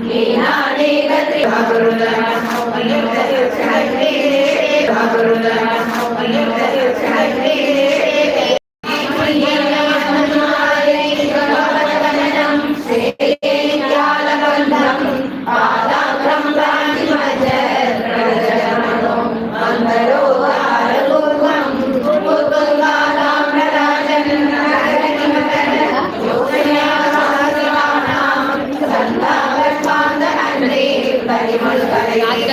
Thank you.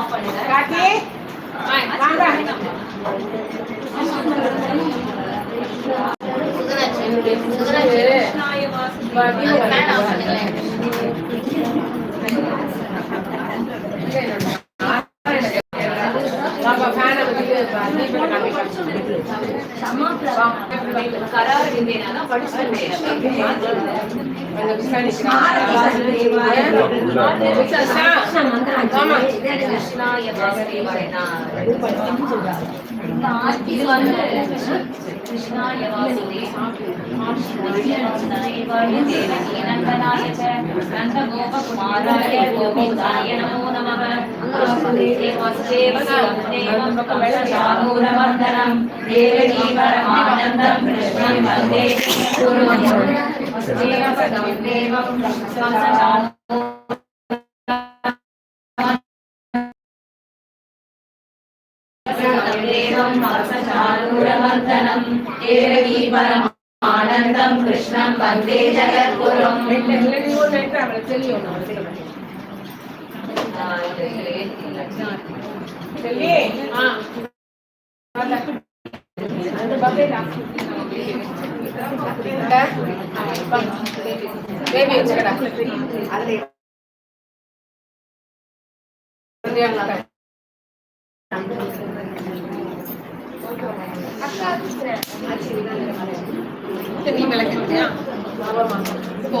Of பண்ணுங்க காட்டி வாங்க சுகராஜ் சுகராஜ் நான் ஆஃப் பண்ணுங்களேன் இது வந்து கிருஷ்ணாய வாசுதே நந்த கோபகுமாராய கோவிந்தாய நமோ நமः வாசுதேவ தேவம் சாரூரமர்தனம் परमानन्दं कृष्णं वन्दे गुरुं देवं स्वसदानो దేవం హంసచారూరమర్దనం దేవీ ఆనందం కృష్ణం వందే జగద్గురం చెల్లి பேபி வச்சுக்கடா நீ போ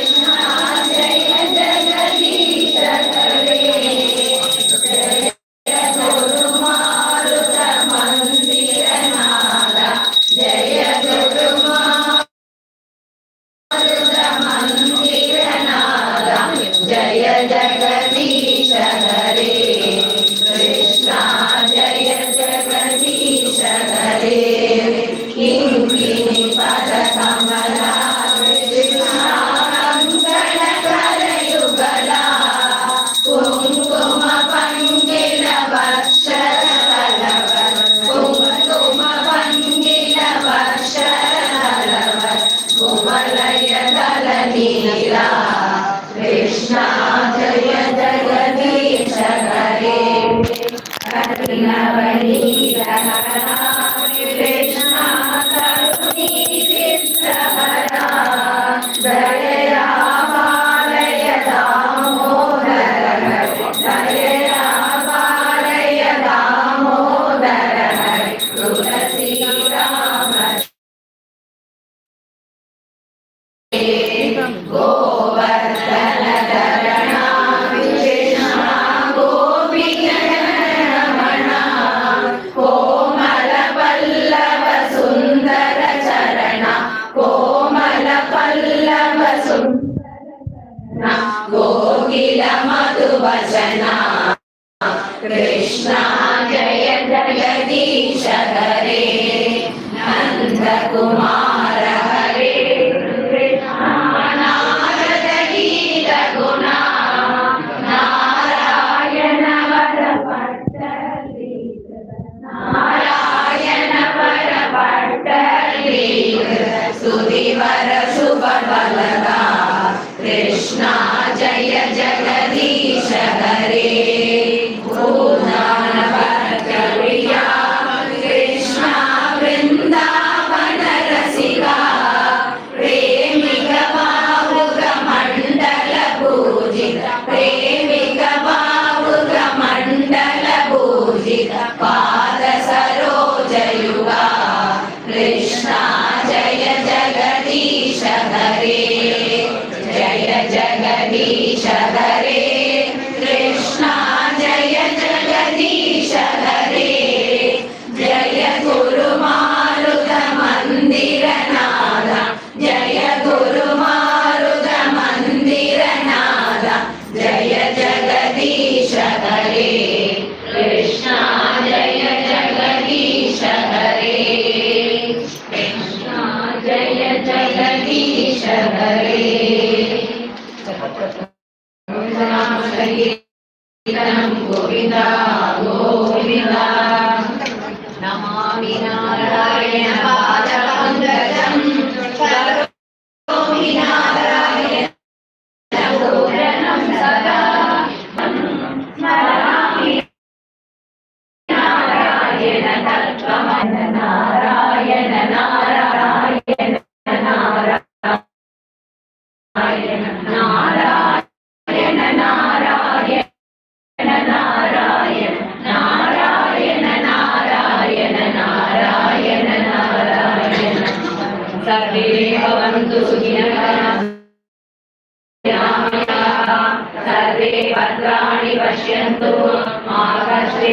Amen. ஏற்றி விடுறேன் மாமி பையன் பையன் இந்தியா கீழே அவ அழுகுறா நல்லா வர மாட்டேங்கிறா அதனால அவங்க ஏத்தா. సుదివర శుభబలదా కృష్ణ జయ జగదీశ హరే ఓ Yeah.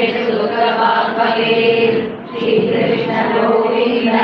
सुखभाग्भवे श्रीकृष्णगोविन्द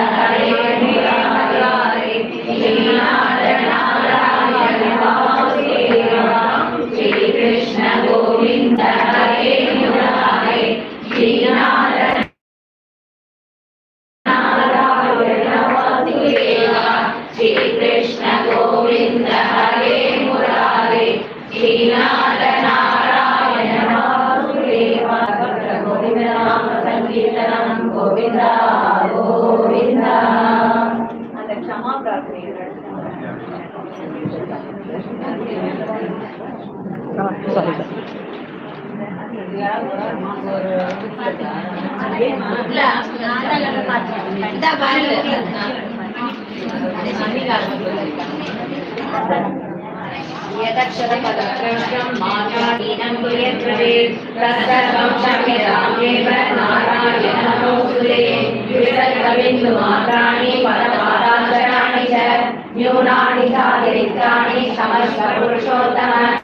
यदक्षरपदक्षं मातादीनं कुर्यद्रवेत् तत्सर्वं शम्यतामेव नारायणनमोऽस्तुते विरलविन्दुमात्राणि परम न्यूनानि चातिरिक्तानि समस्तपुरुषोत्तम अन्यथा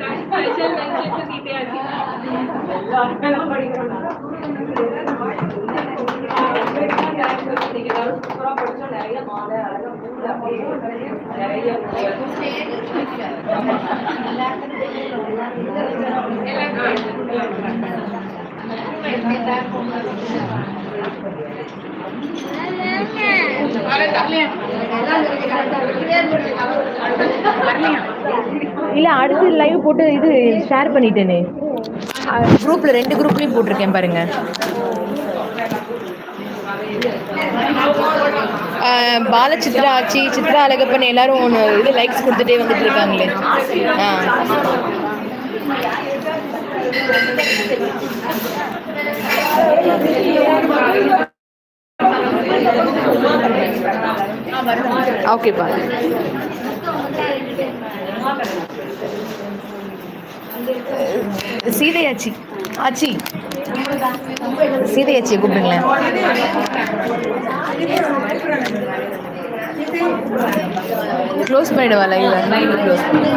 தேங்க்ஸ் ஸ்பெஷல் மென்ஷன் சீதையாச்சு எல்லாரும் இல்ல அடுத்து லைவ் போட்டு இது ஷேர் பண்ணிட்டேனே. குரூப்ல ரெண்டு குரூப்லயும் போட்டிருக்கேன் பாருங்க. பால சித்ரா ஆச்சி சித்ரா அழகப்பன் எல்லாரும் ஒன்று இது லைக்ஸ் கொடுத்துட்டே வந்துட்டு இருக்காங்களே. ஆ. ஓகேப்பா சீதை ஆச்சி. ஆச்சி. சீதையாச்சியை கூப்பிடுங்களேன். க்ளோஸ் பண்ணிடுவா லைவ் லைவ் க்ளோஸ் பண்ணு